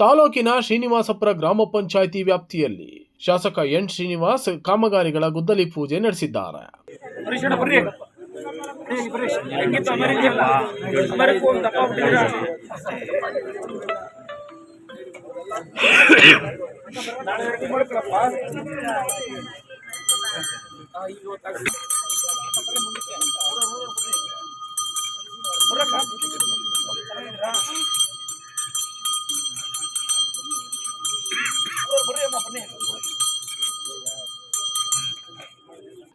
ತಾಲೂಕಿನ ಶ್ರೀನಿವಾಸಪುರ ಗ್ರಾಮ ಪಂಚಾಯಿತಿ ವ್ಯಾಪ್ತಿಯಲ್ಲಿ ಶಾಸಕ ಎನ್ ಶ್ರೀನಿವಾಸ್ ಕಾಮಗಾರಿಗಳ ಗುದ್ದಲಿ ಪೂಜೆ ನಡೆಸಿದ್ದಾರೆ.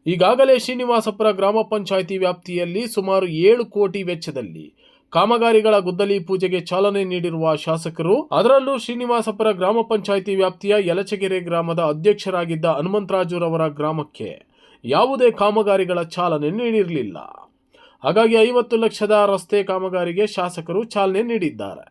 ಈಗಾಗಲೇ ಶ್ರೀನಿವಾಸಪುರ ಗ್ರಾಮ ಪಂಚಾಯಿತಿ ವ್ಯಾಪ್ತಿಯಲ್ಲಿ ಸುಮಾರು ಏಳು ಕೋಟಿ ವೆಚ್ಚದಲ್ಲಿ ಕಾಮಗಾರಿಗಳ ಗುದ್ದಲಿ ಪೂಜೆಗೆ ಚಾಲನೆ ನೀಡಿರುವ ಶಾಸಕರು, ಅದರಲ್ಲೂ ಶ್ರೀನಿವಾಸಪುರ ಗ್ರಾಮ ಪಂಚಾಯಿತಿ ವ್ಯಾಪ್ತಿಯ ಯಲಚಗೆರೆ ಗ್ರಾಮದ ಅಧ್ಯಕ್ಷರಾಗಿದ್ದ ಹನುಮಂತರಾಜುರವರ ಗ್ರಾಮಕ್ಕೆ ಯಾವುದೇ ಕಾಮಗಾರಿಗಳ ಚಾಲನೆ ನೀಡಿರಲಿಲ್ಲ. ಹಾಗಾಗಿ ಐವತ್ತು ಲಕ್ಷದ ರಸ್ತೆ ಕಾಮಗಾರಿಗೆ ಶಾಸಕರು ಚಾಲನೆ ನೀಡಿದ್ದಾರೆ.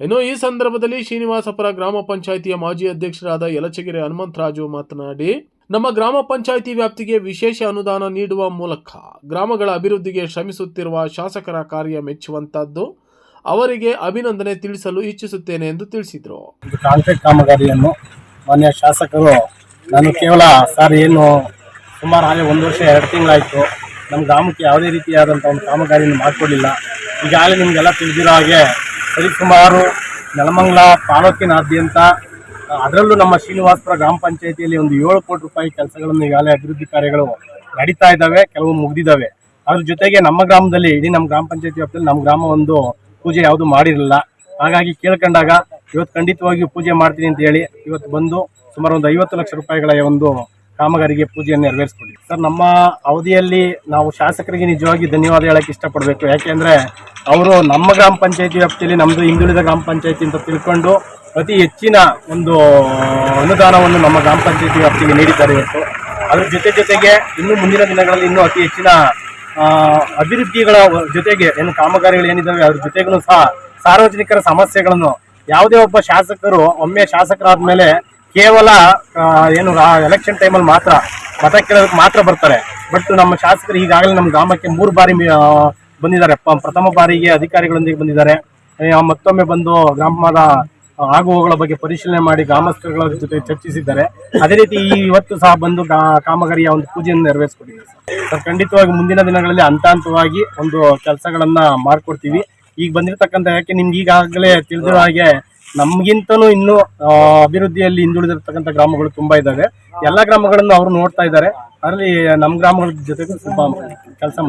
ಇನ್ನು ಈ ಸಂದರ್ಭದಲ್ಲಿ ಶ್ರೀನಿವಾಸಪುರ ಗ್ರಾಮ ಪಂಚಾಯಿತಿಯ ಮಾಜಿ ಅಧ್ಯಕ್ಷರಾದ ಯಲಚಗೆರೆ ಹನುಮಂತರಾಜು ಮಾತನಾಡಿ ನಮ್ಮ ಗ್ರಾಮ ಪಂಚಾಯಿತಿ ವ್ಯಾಪ್ತಿಗೆ ವಿಶೇಷ ಅನುದಾನ ನೀಡುವ ಮೂಲಕ ಗ್ರಾಮಗಳ ಅಭಿವೃದ್ಧಿಗೆ ಶ್ರಮಿಸುತ್ತಿರುವ ಶಾಸಕರ ಕಾರ್ಯ ಮೆಚ್ಚುವಂತದ್ದು ಅವರಿಗೆ ಅಭಿನಂದನೆ ತಿಳಿಸಲು ಇಚ್ಛಿಸುತ್ತೇನೆ ಎಂದು ತಿಳಿಸಿದರು. ಕಾಂಕ್ರೀಟ್ ಕಾಮಗಾರಿಯನ್ನು ಮಾನ್ಯ ಶಾಸಕರು ನಾನು ಕೇವಲ ಸರ್ ಏನು ಸುಮಾರು ಹಾಗೆ ಒಂದು ವರ್ಷ ಎರಡು ತಿಂಗಳಾಯಿತು. ನಮ್ಮ ಗ್ರಾಮಕ್ಕೆ ಯಾವುದೇ ರೀತಿಯಾದಂಥ ಒಂದು ಕಾಮಗಾರಿಯನ್ನು ಮಾಡಿಕೊಡಲಿಲ್ಲ. ಈಗಾಗಲೇ ನಿಮಗೆಲ್ಲ ತಿಳಿದಿರೋ ಹಾಗೆ ಸರಿಸುಮಾರು ನೆಲಮಂಗಲ ತಾಲೂಕಿನಾದ್ಯಂತ ಅದರಲ್ಲೂ ನಮ್ಮ ಶ್ರೀನಿವಾಸಪುರ ಗ್ರಾಮ ಪಂಚಾಯಿತಿಯಲ್ಲಿ ಒಂದು ಏಳು ಕೋಟಿ ರೂಪಾಯಿ ಕೆಲಸಗಳನ್ನು ಈಗಾಗಲೇ ಅಭಿವೃದ್ಧಿ ಕಾರ್ಯಗಳು ನಡೀತಾ ಇದ್ದಾವೆ, ಕೆಲವು ಮುಗಿದಿದ್ದಾವೆ. ಅದ್ರ ಜೊತೆಗೆ ನಮ್ಮ ಗ್ರಾಮದಲ್ಲಿ, ಇಡೀ ನಮ್ಮ ಗ್ರಾಮ ಪಂಚಾಯತಿ ವ್ಯಾಪ್ತಿಯಲ್ಲಿ ನಮ್ಮ ಗ್ರಾಮ ಒಂದು ಪೂಜೆ ಯಾವುದು ಮಾಡಿರಲಿಲ್ಲ. ಹಾಗಾಗಿ ಕೇಳ್ಕೊಂಡಾಗ ಇವತ್ತು ಖಂಡಿತವಾಗಿಯೂ ಪೂಜೆ ಮಾಡ್ತೀನಿ ಅಂತ ಹೇಳಿ ಇವತ್ತು ಬಂದು ಸುಮಾರು ಒಂದು ಐವತ್ತು ಲಕ್ಷ ರೂಪಾಯಿಗಳ ಒಂದು ಕಾಮಗಾರಿಗೆ ಪೂಜೆಯನ್ನು ನೆರವೇರಿಸ್ಕೊಡಿ ಸರ್, ನಮ್ಮ ಅವಧಿಯಲ್ಲಿ ನಾವು ಶಾಸಕರಿಗೆ ನಿಜವಾಗಿ ಧನ್ಯವಾದ ಹೇಳಕ್ಕೆ ಇಷ್ಟಪಡಬೇಕು. ಯಾಕೆಂದ್ರೆ ಅವರು ನಮ್ಮ ಗ್ರಾಮ ಪಂಚಾಯತಿ ವ್ಯಾಪ್ತಿಯಲ್ಲಿ ನಮ್ಮದು ಹಿಂದುಳಿದ ಗ್ರಾಮ ಪಂಚಾಯತಿ ಅಂತ ತಿಳ್ಕೊಂಡು ಅತಿ ಹೆಚ್ಚಿನ ಒಂದು ಅನುದಾನವನ್ನು ನಮ್ಮ ಗ್ರಾಮ ಪಂಚಾಯತಿ ವ್ಯಾಪ್ತಿಗೆ ನೀಡಿದ್ದಾರೆ ಇವತ್ತು. ಅದ್ರ ಜೊತೆ ಜೊತೆಗೆ ಇನ್ನು ಮುಂದಿನ ದಿನಗಳಲ್ಲಿ ಇನ್ನೂ ಅತಿ ಹೆಚ್ಚಿನ ಅಭಿವೃದ್ಧಿಗಳ ಜೊತೆಗೆ ಏನು ಕಾಮಗಾರಿಗಳು ಏನಿದ್ದಾವೆ ಅದ್ರ ಜೊತೆಗೂ ಸಹ ಸಾರ್ವಜನಿಕರ ಸಮಸ್ಯೆಗಳನ್ನು ಯಾವುದೇ ಒಬ್ಬ ಶಾಸಕರು, ಒಮ್ಮೆ ಶಾಸಕರಾದ ಮೇಲೆ ಕೇವಲ ಏನು ಎಲೆಕ್ಷನ್ ಟೈಮಲ್ಲಿ ಮಾತ್ರ ಮತ ಕೇಳೋದಕ್ಕೆ ಮಾತ್ರ ಬರ್ತಾರೆ. ಬಟ್ ನಮ್ಮ ಶಾಸಕರು ಈಗಾಗಲೇ ನಮ್ಮ ಗ್ರಾಮಕ್ಕೆ ಮೂರು ಬಾರಿ ಬಂದಿದ್ದಾರೆ. ಪ್ರಥಮ ಬಾರಿಗೆ ಅಧಿಕಾರಿಗಳೊಂದಿಗೆ ಬಂದಿದ್ದಾರೆ. ಮತ್ತೊಮ್ಮೆ ಬಂದು ಗ್ರಾಮದ ಆಗುವಗಳ ಬಗ್ಗೆ ಪರಿಶೀಲನೆ ಮಾಡಿ ಗ್ರಾಮಸ್ಥರುಗಳ ಜೊತೆ ಚರ್ಚಿಸಿದ್ದಾರೆ. ಅದೇ ರೀತಿ ಈ ಇವತ್ತು ಸಹ ಬಂದು ಕಾಮಗಾರಿಯ ಒಂದು ಪೂಜೆಯನ್ನು ನೆರವೇರಿಸಿಕೊಟ್ಟಿದ್ದಾರೆ ಖಂಡಿತವಾಗಿ ಮುಂದಿನ ದಿನಗಳಲ್ಲಿ ಹಂತ ಹಂತವಾಗಿ ಒಂದು ಕೆಲಸಗಳನ್ನ ಮಾಡ್ಕೊಡ್ತೀವಿ. ಈಗ ಬಂದಿರತಕ್ಕಂಥ ಯಾಕೆ ನಿಮ್ಗೆ ಈಗಾಗಲೇ ತಿಳಿದಿರೋ ಹಾಗೆ ನಮ್ಗಿಂತನೂ ಇನ್ನೂ ಅಭಿವೃದ್ಧಿಯಲ್ಲಿ ಹಿಂದುಳಿದಿರ್ತಕ್ಕಂಥ ಗ್ರಾಮಗಳು ತುಂಬಾ ಇದ್ದಾವೆ. ಎಲ್ಲ ಗ್ರಾಮಗಳನ್ನು ಅವರು ನೋಡ್ತಾ ಇದ್ದಾರೆ. ಅದರಲ್ಲಿ ನಮ್ಮ ಗ್ರಾಮಗಳ ಜೊತೆಗೂ ಸ್ವಲ್ಪ ಕೆಲಸ